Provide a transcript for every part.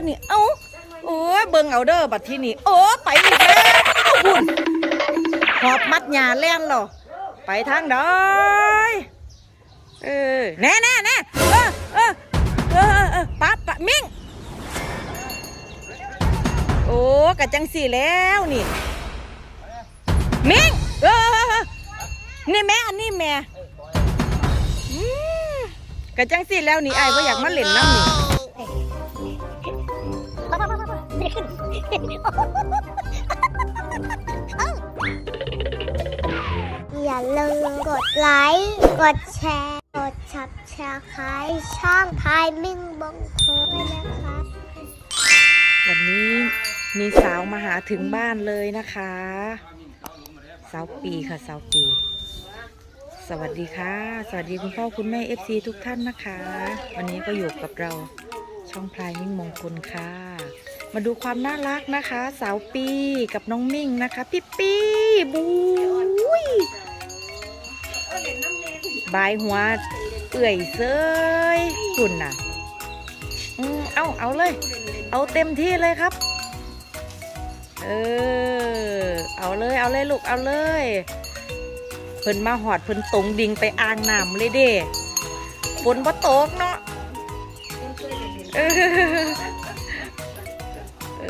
บัดนี้เอ้าโอ้ยเบิ่งเอาเด้อบัดที่นี่โอ้ไปอีกแล้วบุญหอบมัดหญ้าแล่นหรอไปทางใดเออแน่แน่แน่เออเออเออเออปั๊บปั๊บมิ่งโอ้กะจังสี่แล้วนี่มิ่งเออเนี่แม่อันนี้แม่กะจังสี่แล้วนี่ไอ้ายว่าอยากมาเล่นน้ำนี่ อย่าลืมกดไลค์ กดแชร์ กดชับแชร์คายช่องพายมิ่งบงโคด้วยนะคะ วันนี้มีสาวมาหาถึงบ้านเลยนะคะ สาวปีค่ะสาวปี สวัสดีค่ะ สวัสดีคุณพ่อคุณแม่เอฟซีทุกท่านนะคะ วันนี้ก็อยู่กับเราช่องพลายมิ่งมงคลค่ะ มาดูความน่ารักนะคะ สาวปีกับน้องมิ่งนะคะ พี่ปีบุยบายหัวเอื่อยเซยคุณน่ะอืมเอาเอาเลย เอาเต็มที่เลยครับ เออ เอาเลยเอาเลยลูกเอาเลย เพิ่นมาหอดเพิ่นตรงดิงไปอ่างน้ำเลยเด้ฝนบ่ตกเนาะเออ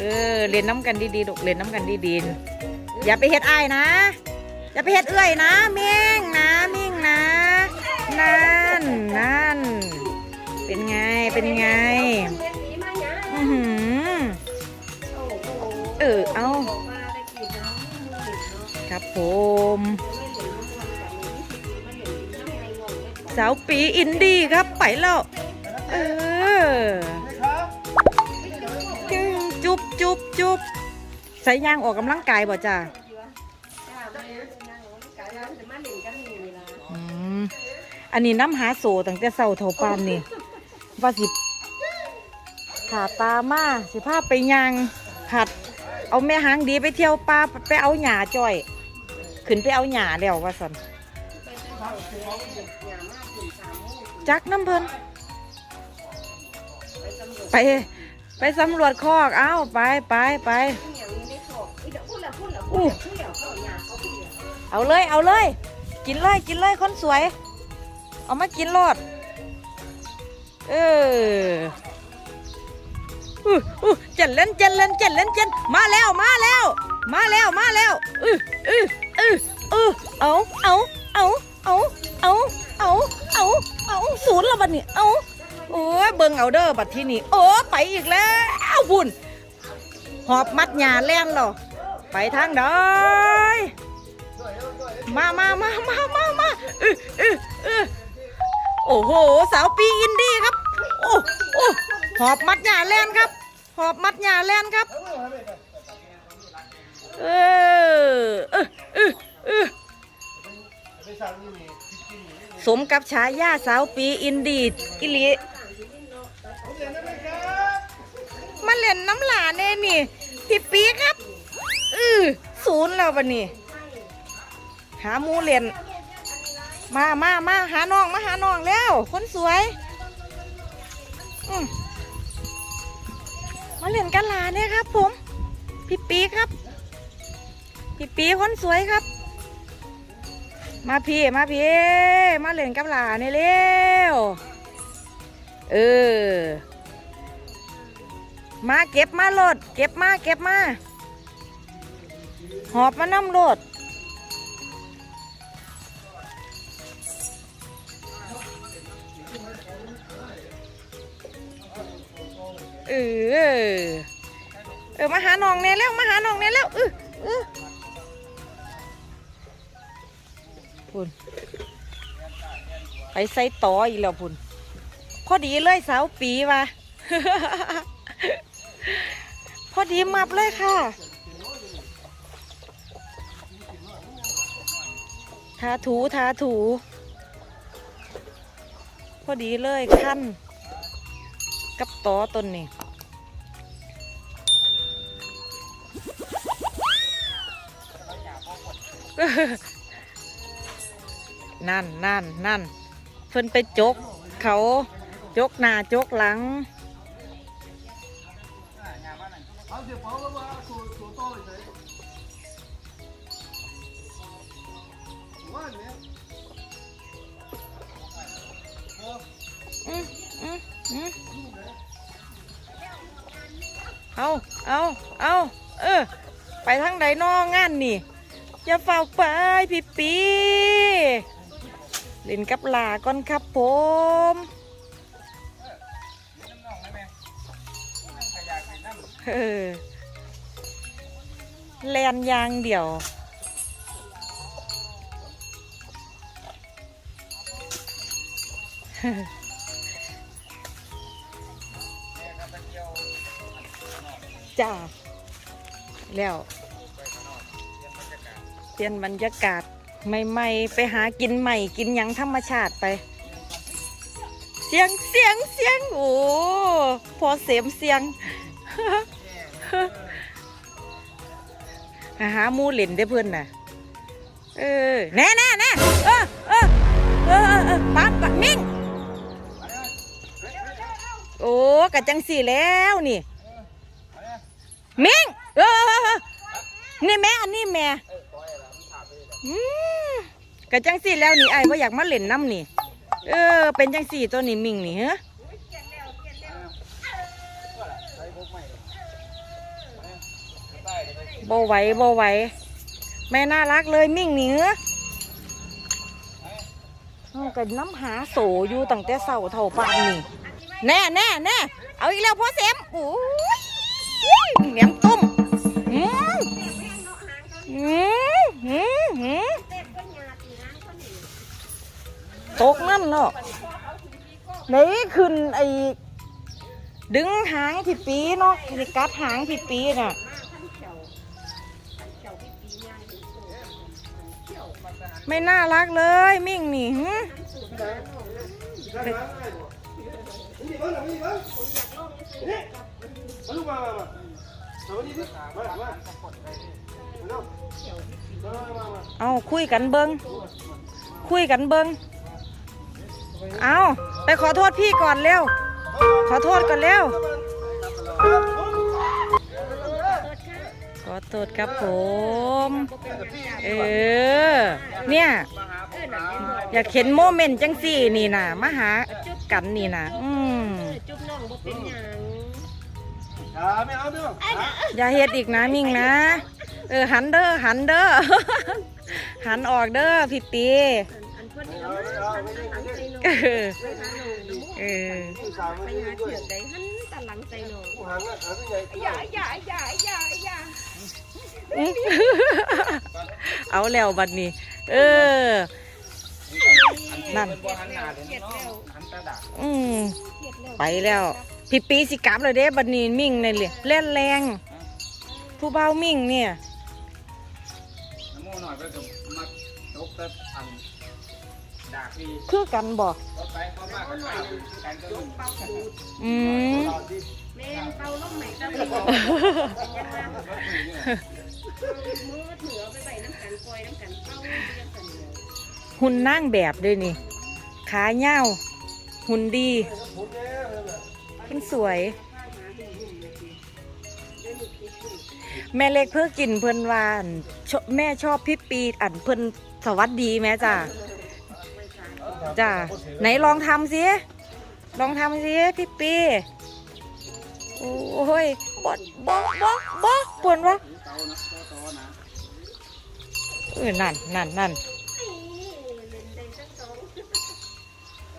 เออเรียนน้ำกันดีๆลูกเรียนน้ำกันดีๆอย่าไปเฮ็ดอ้ายนะ อย่าไปเฮ็ดเอื้อยนะเมี่งนะมิ่งนะ นั่นนั่นเป็นไงเป็นไงอือหือเออเอาครับผมสาวปีอินดี้ครับไปแล้ว เออ จุ๊บจุบจุบใส่ยางออกกำลังกายบ่จ้าอันนี้น้ำหาโซตั้งแต่เศร้าเท่าปานนี่ว่าสิขาตามาสิพาพไปยางผัด เอาแม่หางดีไปเที่ยวป่าไปเอาหญ้าจ่อย ขึ้นไปเอาหญ้าแล้วว่าสันจักน้ำเพิ่นไป ไปสำรวจคอกเอ้าไปไปไปเอาเลยเอาเลย กินเลยกินเลยคนสวย เอามากินรอดเอออู้อู้เจนเล่นเจนเล่นเจนเล่นเจนมาแล้วมาแล้ว มาแล้วมาแล้วอืออืออืออือเอาเอาเอาเอาเอาเอาเอาศูนย์ละบัดนี้เอา โอ้ยเบิ่งเอาเด้อบัดที่นี่โอ้ไปอีกแล้วบุญหอบมัดหญ้าแล่นหรอไปทางใดมามามามามามาอืออืออือโอ้โห สาวปีอินดี้ครับ โอ้โอ้หอบมัดหญ้าแล่นครับ หอบมัดหญ้าแล่นครับ เออเออเออเออสมกับฉายาสาวปีอินดีอิลิ มาเล่นน้ำหลานเน่นี่พี่ปีครับอือศูนย์แล้ววันนี้ หาหมูเล่นมามามาหาน้องมาหาน้องแล้ว คนสวยมมาเล่นกันหลาเนี่ยครับ ผม พี่ปีครับ พี่ปีคนสวยครับ มาพี่มาพี่มาเล่นกับหลาเนี่ยเร็วเออ มาเก็บมาโลด เก็บมาเก็บมา หอบมาน้ำโลดเออเออมาหาน้องเนี่ยแล้วมาหาน้องเนี่ยแล้วเออเออพุ่นไปใส่ต่ออีกแล้วพุ่นพอดีเลยสาวปีว่ะ พอดีมับเลยค่ะทาถูทาถู พอดีเลยขั้นกับต่อต้นนี่นั่นนั่นนั่นเพิ่นไปจก เขาจกหน้าจกหลัง เอาเอาเอาเออ ไปทางใดนอกงานนี่อย่าเฝ้าไปพี่ปีเล่นกับลาก่อนครับผมเออแลนยางเดี่ยวเฮ้ จ้า แล้วเปลี่ยนบรรยากาศใหม่ๆไปหากินใหม่กินหยังธรรมชาติไป เสียงเสียงเสียงโอ้พอเสียมเสียงหาหมูเหล่นได้เพื่อนน่ะ เออแน่แน่แน่เออเออเออเออเออปั๊บปั๊บมิ่งโอ้กะจังสี่แล้วนี่ มิงเออนี่แม่อันนี้แม่อืมกะจังสี่แล้วนี่ไอ้ว่าอยากมาเล่นน้ำนี่ เออ เป็นจังสี่ตัวนี้มิงนี่ฮะบ่ไหวบ่ไหวแม่น่ารักเลยมิงนี่ฮะเอกันน้ำหาโสอยู่ตั้งแต่เสาเท่าปานนี่ แน่แน่แน่เอาอีกแล้วพ่อเสมโอ้ แหนมตุ้มอืมอืมอืมอืมตกนั่นเนาะไหนขึ้นไอ้ดึงหางผิดปีเนาะไอ้กัดหางผิดปีน่ะ ไม่น่ารักเลยมิ่งนี่หึ มาลูกมามามาเอาวันนี้ดิมามามาเร็วมามามาเอาคุยกันเบิงคุยกันเบิงเอาไปขอโทษพี่ก่อนเร็ว ขอโทษก่อนเร็ว ขอโทษครับผม เออ เนี่ย อยากเห็นโมเมนต์จังสี่นี่นะมาหากันนี่นะอืมจุ๊บน้องบ่เป็นหยัง อ่าไม่เอาไม่เอาอะอย่าเฮ็ดอีกนะมิ่งนะ เออหันเด้อหันเด้อหันออกเด้อพี่ปีอันเพิ่นนี่ละมันหันใส่น้องเออไปหาน้องน้ำเออผู้สาวไม่ไปได้หาด้วเถืยอกใดหันตะหลังใส่น้องผู้หางอะหางเป็นไงอย่าอย่าอย่าอย่าอย่าเอาแล้วบัดนี้ เออนั่นเกลียดแล้วเกลียดแล้วอืมเกลียดแล้วไปแล้ว พี่ปีสิกลับเลยเด้บัดนี้มิ่งในเลยเล่นแรงผู้เบามิ่งเนี่ยน้ำมูหน่อยไปกับมาตกแต่อันดาพี่คือกันบ่รถไปเขามากกันไปกันก็ลุ่มเป่าปูดอืมแม่งเป่าลมใหม่ตะลียังมามือถือไปใส่น้ำกันปล่อยน้ำกันเป่าเรียกกันเดียวหุ่นนั่งแบบด้วยนี่ ขาเย้าวหุ่นดี เป็นสวย แม่เล็กเพื่อกินเพิ่นวานแม่ชอบพี่ปีอันเพิ่นสวัสดีแม่จ้าจ้าไหนลองทำสิลองทำสิพี่ปีโอ้ยบดบดบดบดปวนวะเตานะโตๆนะเออนั่นนั่นนั่น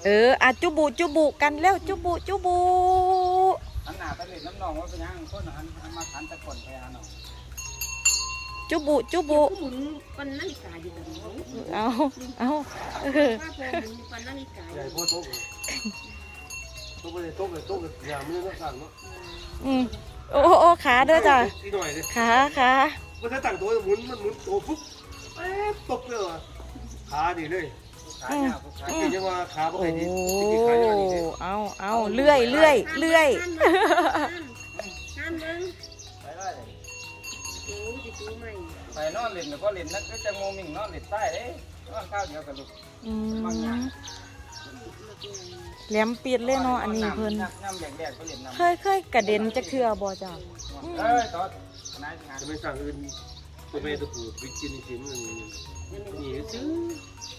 เอออะจุบุจุบุกันแล้วจุบุจุบุอันหนาตะเล็ดน้ำนองว่าเป็นยังคนอันอันมาขันตะกอนไปอันเนาะจุบุจุบุหมุนปันนาฬิกาอยู่แบบนี้เอาเอาเออว่าพอหมุนปันนาฬิกาอใหญ่ยู่พอโต๊ะโต๊ะไปเลยโต๊ะเลยโต๊ะเลยอย่าไม่ต้องสั่งเนาะอืมโอ้โอ้ขาเด้อจ้ะอีกหน่อยเลยขาขามันถ้าตั้งตัวหมุนมันหมุนโตปุ๊บเอ๊ะตกเลยว่ะขาดีเลย ขายาวขายคือยังว่าขาบ่โอ้เคยดีที่ขาอย่างนี้ดิเอาเอาเลื่อยเลื่อยเลื่อยห้ามมึงไปได้เลยจูจิจูใหม่ไปนอนเล่นก็เล่นนักก็จะงงมิ่งนอนเล่นใต้เด้นอนข้าวเดียวกับลูกอืมแหลมปิดเลยเนาะอันนี้เพิ่นน้ำแดงๆก็เล่นน้ำเคยเคยกระเด็นจะเคือบ่จ้ะเอ้ยตอนนายงานจะไม่สั่งอื่นตัวแม่ตัวผู้วิกินชิ้นนึงนี่ซื้อ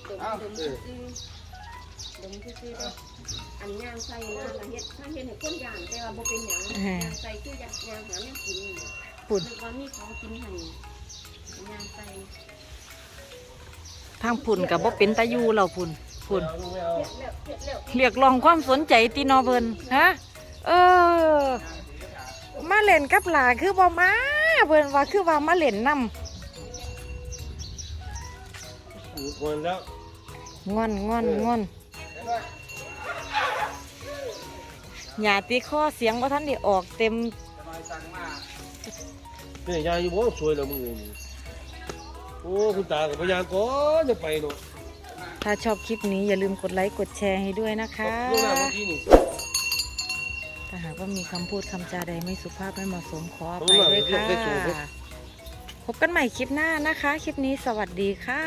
ดมดมซื้อดมซื้ออันยางใส่นะละเฮ็ดถ้าเฮ็ดให้คนย่างแต่ว่าบ่เป็นหยังยางใส่คือยางยางหาแม่กินปุ่นนึกว่ามีของกินให้ทางพุ่นกับบ่เป็นตายูเราพุ่นพุ่นเอาลูกไม่เอาเรียกร้องความสนใจตีนอเพิ่นฮะเออ มาเล่นกับหลานคือบ่มาเพิ่นว่าคือว่ามาเล่นนำ ควรแล้วงอนงอนงอนอย่าตีข้อเสียงว่าท่านได้ออกเต็มจะมาสั่งมาเนี่ยยายอยู่บ้องสวยแล้วมึงนี่โอ้คุณตากับพยานก่อนจะไปเนาะถ้าชอบคลิปนี้อย่าลืมกดไลค์กดแชร์ให้ด้วยนะคะลูกหน้าเมื่อกี้นี่ถ้าหากว่ามีคำพูดคำจาใดไม่สุภาพไม่เหมาะสมขออผมภัยว่าด้วยเรื่องได้สูงค่ะ พบกันใหม่คลิปหน้านะคะ คลิปนี้สวัสดีค่ะ